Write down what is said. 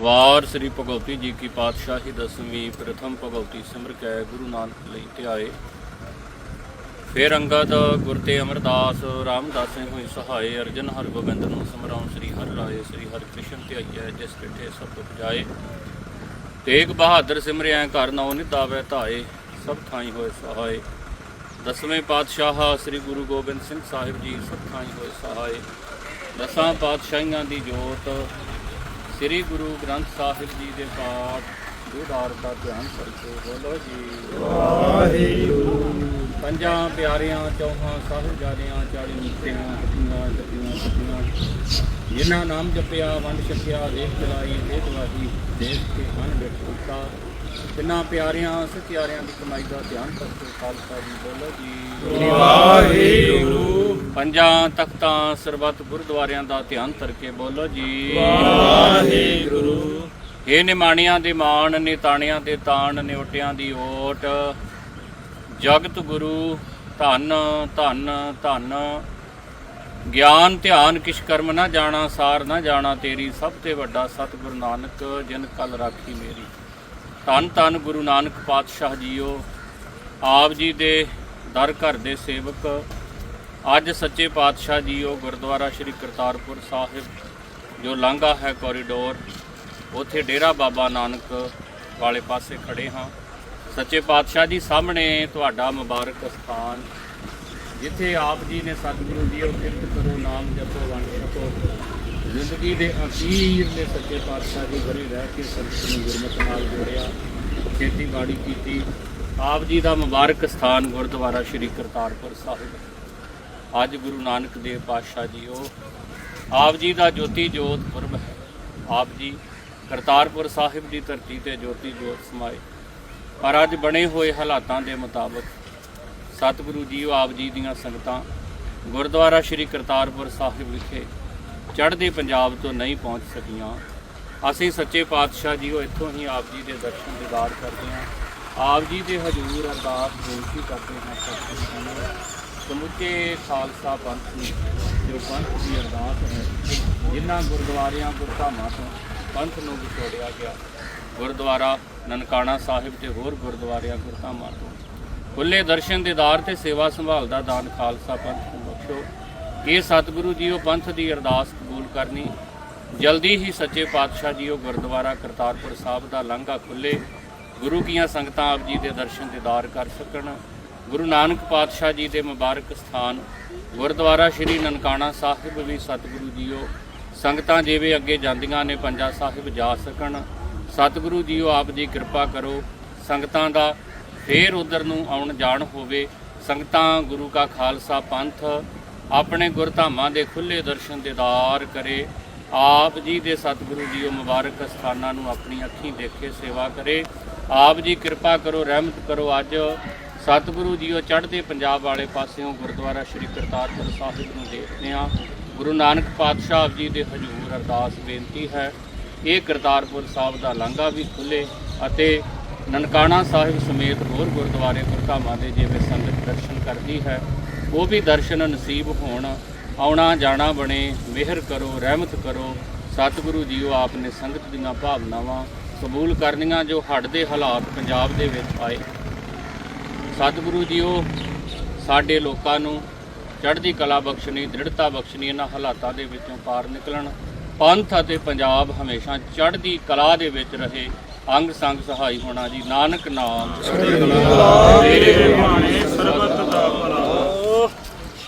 ਵਾਰ ਸ੍ਰੀ ਭਗਵਤੀ ਜੀ ਕੀ ਪਾਤਸ਼ਾਹੀ ਦਸਵੀਂ ਪ੍ਰਥਮ ਭਗਵਤੀ ਸਿਮਰ ਕੈ ਗੁਰੂ ਨਾਨਕ ਲਈ ਧਿਆਏ। ਫਿਰ ਅੰਗਦ ਗੁਰ ਤੇ ਅਮਰਦਾਸ ਰਾਮਦਾਸੇ ਹੋਈ ਸਹਾਏ, ਅਰਜਨ ਹਰ ਗੋਬਿੰਦ ਨੂੰ ਸਮਰਾਉ ਸ੍ਰੀ ਹਰਿ ਰਾਏ, ਸ੍ਰੀ ਹਰਿ ਕ੍ਰਿਸ਼ਨ ਧਿਆਈਐ, ਜਿਸ ਕਿਠੇ ਸਭ ਦੁਖ ਜਾਏ। ਤੇਗ ਬਹਾਦਰ ਸਿਮਰਿਆ ਘਰ ਨੌ ਨਿਤਾਵੈ ਧਾਏ, ਸਭ ਥਾਈ ਹੋਏ ਸਹਾਏ। ਦਸਵੇਂ ਪਾਤਸ਼ਾਹ ਸ੍ਰੀ ਗੁਰੂ ਗੋਬਿੰਦ ਸਿੰਘ ਸਾਹਿਬ ਜੀ, ਸਭ ਥਾਈ ਹੋਏ ਸਹਾਏ। ਦਸਾਂ ਪਾਤਸ਼ਾਹੀਆਂ ਦੀ ਜੋਤ ਸ੍ਰੀ ਗੁਰੂ ਗ੍ਰੰਥ ਸਾਹਿਬ ਜੀ ਦੇ ਪਾਠ ਦੁਧਾਰ ਦਾ ਧਿਆਨ ਕਰਕੇ ਬੋਲੋ ਜੀ। ਵਾਹਿਗੁਰੂ। ਪੰਜਾਂ ਪਿਆਰਿਆਂ ਚੌਹਾਂ ਸਾਹਿਬਜ਼ਾਦਿਆਂ ਚਾਲੀ ਮੁਕਤਿਆਂ ਹੱਤੀਆਂ ਜੱਤੀਆਂ ਸੱਤੀਆਂ। ਜਿਨ੍ਹਾਂ ਨਾਮ ਜਪਿਆ ਵੰਡ ਛਕਿਆ ਦੇਖ ਚਲਾਈ ਦੇਖ ਵਾਹੀ ਦੇਖ ਕੇ ਮਨ ਬਿਠੂਤਾ ਤਿੰਨਾਂ ਪਿਆਰਿਆਂ ਸਤਿਆਰਿਆਂ ਦੀ ਕਮਾਈ ਦਾ ਧਿਆਨ ਕਰਕੇ ਖਾਲਸਾ ਜੀ ਬੋਲੋ ਜੀ। ਵਾਹਿਗੁਰੂ। ਪੰਜਾਂ ਤਖਤਾਂ ਸਰਬੱਤ ਗੁਰਦੁਆਰਿਆਂ ਦਾ ਧਿਆਨ ਕਰਕੇ ਬੋਲੋ ਜੀ। ਵਾਹਿਗੁਰੂ। ਇਹ ਨਿਮਾਣਿਆਂ ਦੇ ਮਾਣ ਨੇ ਤਾਣਿਆਂ ਦੇ ਤਾਣ, ਨਿਉਟਿਆਂ ਦੀ ਓਟ। ਜਗਤ ਗੁਰੂ, ਧੰਨ ਧੰਨ ਧੰਨ। ਗਿਆਨ, ਧਿਆਨ, ਕਿਛ ਕਰਮ ਨਾ ਜਾਣਾ, ਸਾਰ ਨਾ ਜਾਣਾ ਤੇਰੀ, ਸਭ ਤੇ ਵੱਡਾ ਸਤਿਗੁਰੂ ਨਾਨਕ, ਜਿਨ ਕਲ ਰਾਖੀ ਮੇਰੀ। ਧੰਨ ਧੰਨ ਗੁਰੂ ਨਾਨਕ ਪਾਤਸ਼ਾਹ ਜੀਓ, ਆਪ ਜੀ ਦੇ ਦਰ ਘਰ ਦੇ ਸੇਵਕ। ਅੱਜ ਸੱਚੇ ਪਾਤਸ਼ਾਹ ਜੀਓ, ਗੁਰਦੁਆਰਾ ਸ੍ਰੀ ਕਰਤਾਰਪੁਰ ਸਾਹਿਬ, ਜੋ ਲਾਂਘਾ ਹੈ ਕੋਰੀਡੋਰ ਉੱਥੇ ਡੇਰਾ ਬਾਬਾ ਨਾਨਕ ਵਾਲੇ ਪਾਸੇ ਖੜੇ ਹਾਂ। ਸੱਚੇ ਪਾਤਸ਼ਾਹ ਜੀ ਸਾਹਮਣੇ ਤੁਹਾਡਾ ਮੁਬਾਰਕ ਸਥਾਨ। ਜਿੱਥੇ ਆਪ ਜੀ ਨੇ ਸਤਿਗੁਰੂ ਜੀ ਉਹ ਕਿਰਤ ਕਰੋ, ਨਾਮ ਜਪੋ, ਵੰਡ ਛਕੋ। ਜ਼ਿੰਦਗੀ ਦੇ ਅਖੀਰ ਦੇ ਸੱਚੇ ਪਾਤਸ਼ਾਹ ਜੀ ਘਰੇ ਰਹਿ ਕੇ ਸੰਤ ਨੂੰ ਗੁਰਮਤਿ ਨਾਲ ਜੋੜਿਆ, ਖੇਤੀਬਾੜੀ ਕੀਤੀ। ਆਪ ਜੀ ਦਾ ਮੁਬਾਰਕ ਸਥਾਨ ਗੁਰਦੁਆਰਾ ਸ੍ਰੀ ਕਰਤਾਰਪੁਰ ਸਾਹਿਬ। ਅੱਜ ਗੁਰੂ ਨਾਨਕ ਦੇਵ ਪਾਤਸ਼ਾਹ ਜੀ ਉਹ ਆਪ ਜੀ ਦਾ ਜੋਤੀ ਜੋਤ ਪੁਰਬ ਹੈ। ਆਪ ਜੀ ਕਰਤਾਰਪੁਰ ਸਾਹਿਬ ਦੀ ਧਰਤੀ ਤੇ ਜੋਤੀ ਜੋਤ ਸਮਾਏ। ਪਰ ਅੱਜ ਬਣੇ ਹੋਏ ਹਾਲਾਤਾਂ ਦੇ ਮੁਤਾਬਕ ਸਤਿਗੁਰੂ ਜੀ ਉਹ ਆਪ ਜੀ ਦੀਆਂ ਸੰਗਤਾਂ ਗੁਰਦੁਆਰਾ ਸ੍ਰੀ ਕਰਤਾਰਪੁਰ ਸਾਹਿਬ ਵਿਖੇ ਚੜ੍ਹਦੇ ਪੰਜਾਬ ਤੋਂ ਨਹੀਂ ਪਹੁੰਚ ਸਕੀਆਂ। ਅਸੀਂ ਸੱਚੇ ਪਾਤਸ਼ਾਹ ਜੀ ਉਹ ਇੱਥੋਂ ਹੀ ਆਪ ਜੀ ਦੇ ਦਰਸ਼ਨ ਦੀਦਾਰ ਕਰਦੇ ਹਾਂ। ਆਪ ਜੀ ਦੇ ਹਜ਼ੂਰ ਅਰਦਾਸ ਬੇਨਤੀ ਕਰਦੇ ਹਾਂ ਸਤਿਗੁਰੂ ਜੀ ਸਮੁੱਚੇ ਖਾਲਸਾ ਪੰਥ ਨੂੰ ਜੋ ਪੰਥ ਦੀ ਅਰਦਾਸ ਹੈ, ਜਿਨ੍ਹਾਂ ਗੁਰਦੁਆਰਿਆਂ, ਗੁਰਧਾਮਾਂ ਤੋਂ ਪੰਥ ਨੂੰ ਵਿਛੋੜਿਆ ਗਿਆ। ਗੁਰਦੁਆਰਾ ਨਨਕਾਣਾ ਸਾਹਿਬ ਤੇ ਹੋਰ ਗੁਰਦੁਆਰਿਆਂ ਗੁਰਧਾਮਾਂ ਤੋਂ ਖੁੱਲੇ ਦਰਸ਼ਨ ਦੀਦਾਰ ਤੇ ਸੇਵਾ ਸੰਭਾਲ ਦਾ ਦਾਨ ਖਾਲਸਾ ਪੰਥ ਨੂੰ ਬਖਸ਼ੋ। ਇਹ ਸਤਿਗੁਰੂ ਜੀ, ਉਹ ਪੰਥ ਦੀ ਅਰਦਾਸ ਕਬੂਲ ਕਰਨੀ। ਜਲਦੀ ਹੀ ਸੱਚੇ ਪਾਤਸ਼ਾਹ ਜੀ, ਉਹ ਗੁਰਦੁਆਰਾ ਕਰਤਾਰਪੁਰ ਸਾਹਿਬ ਦਾ ਲਾਂਘਾ ਖੁੱਲੇ। ਗੁਰੂ ਕੀਆਂ ਸੰਗਤਾਂ ਆਪ ਜੀ ਦੇ ਦਰਸ਼ਨ ਦੀਦਾਰ ਕਰ ਸਕਣ। ਗੁਰੂ ਨਾਨਕ ਪਾਤਸ਼ਾਹ ਜੀ ਦੇ ਮੁਬਾਰਕ ਸਥਾਨ। ਗੁਰਦੁਆਰਾ ਸ੍ਰੀ ਨਨਕਾਣਾ ਸਾਹਿਬ ਵੀ ਸਤਿਗੁਰੂ ਜੀਓ ਸੰਗਤਾਂ ਜਿਵੇਂ ਅੱਗੇ ਜਾਂਦੀਆਂ ਨੇ ਪੰਜਾ ਸਾਹਿਬ ਜਾ ਸਕਣ, ਸਤਿਗੁਰੂ ਜੀਓ ਆਪ ਜੀ ਕਿਰਪਾ ਕਰੋ, ਸੰਗਤਾਂ ਦਾ ਫੇਰ ਉਧਰ ਨੂੰ ਆਉਣ ਜਾਣ ਹੋਵੇ। ਸੰਗਤਾਂ, ਗੁਰੂ ਕਾ ਖਾਲਸਾ ਪੰਥ ਆਪਣੇ ਗੁਰਧਾਮਾਂ ਦੇ ਖੁੱਲੇ ਦਰਸ਼ਨ ਦੇਦਾਰ ਕਰੇ। ਆਪ ਜੀ ਦੇ ਸਤਿਗੁਰੂ ਜੀਓ ਮੁਬਾਰਕ ਸਥਾਨਾਂ ਨੂੰ ਆਪਣੀ ਅੱਖੀਂ ਦੇਖੇ ਸੇਵਾ ਕਰੇ। ਆਪ ਜੀ ਕਿਰਪਾ ਕਰੋ, ਰਹਿਮਤ ਕਰੋ। ਅੱਜ ਸਤਿਗੁਰੂ ਜੀਓ ਚੜ੍ਹਦੇ ਪੰਜਾਬ ਵਾਲੇ ਪਾਸਿਓਂ ਗੁਰਦੁਆਰਾ ਸ੍ਰੀ ਕਰਤਾਰਪੁਰ ਸਾਹਿਬ ਨੂੰ ਦੇਖਦੇ ਹਾਂ। ਗੁਰੂ ਨਾਨਕ ਪਾਤਸ਼ਾਹ ਜੀ ਦੇ ਹਜ਼ੂਰ ਅਰਦਾਸ ਬੇਨਤੀ ਹੈ, ਇਹ ਕਰਤਾਰਪੁਰ ਸਾਹਿਬ ਦਾ ਲਾਂਘਾ ਵੀ ਖੁੱਲੇ ਅਤੇ ਨਨਕਾਣਾ ਸਾਹਿਬ ਸਮੇਤ ਹੋਰ ਗੁਰਦੁਆਰੇ ਗੁਰਧਾਮਾਂ ਦੇ ਜਿਵੇਂ ਸੰਗਤ ਦਰਸ਼ਨ ਕਰਦੀ ਹੈ, ਉਹ ਵੀ ਦਰਸ਼ਨ ਨਸੀਬ ਹੋਣ, ਆਉਣਾ ਜਾਣਾ ਬਣੇ, ਮਿਹਰ ਕਰੋ, ਰਹਿਮਤ ਕਰੋ, ਸਤਿਗੁਰੂ ਜੀਓ ਆਪ ਨੇ ਸੰਗਤ ਦੀਆਂ ਭਾਵਨਾਵਾਂ ਕਬੂਲ ਕਰਨੀਆਂ ਜੋ ਹੱਡ ਦੇ ਹਾਲਾਤ ਪੰਜਾਬ ਦੇ ਵਿੱਚ ਆਏ। ਸਤਿਗੁਰੂ ਜੀਓ, ਸਾਡੇ ਲੋਕਾਂ ਨੂੰ ਚੜ੍ਹਦੀ ਕਲਾ ਬਖਸ਼ਣੀ, ਦ੍ਰਿੜਤਾ ਬਖਸ਼ਣੀ, ਇਹਨਾਂ ਹਾਲਾਤਾਂ ਦੇ ਵਿੱਚੋਂ ਪਾਰ ਨਿਕਲਣ। ਪੰਥ ਅਤੇ ਪੰਜਾਬ ਹਮੇਸ਼ਾ ਚੜ੍ਹਦੀ ਕਲਾ ਦੇ ਵਿੱਚ ਰਹੇ। ਅੰਗ ਸੰਗ ਸਹਾਈ ਹੋਣਾ ਜੀ। ਨਾਨਕ ਨਾਮ। ਤੇਰੇ ਭਾਣੇ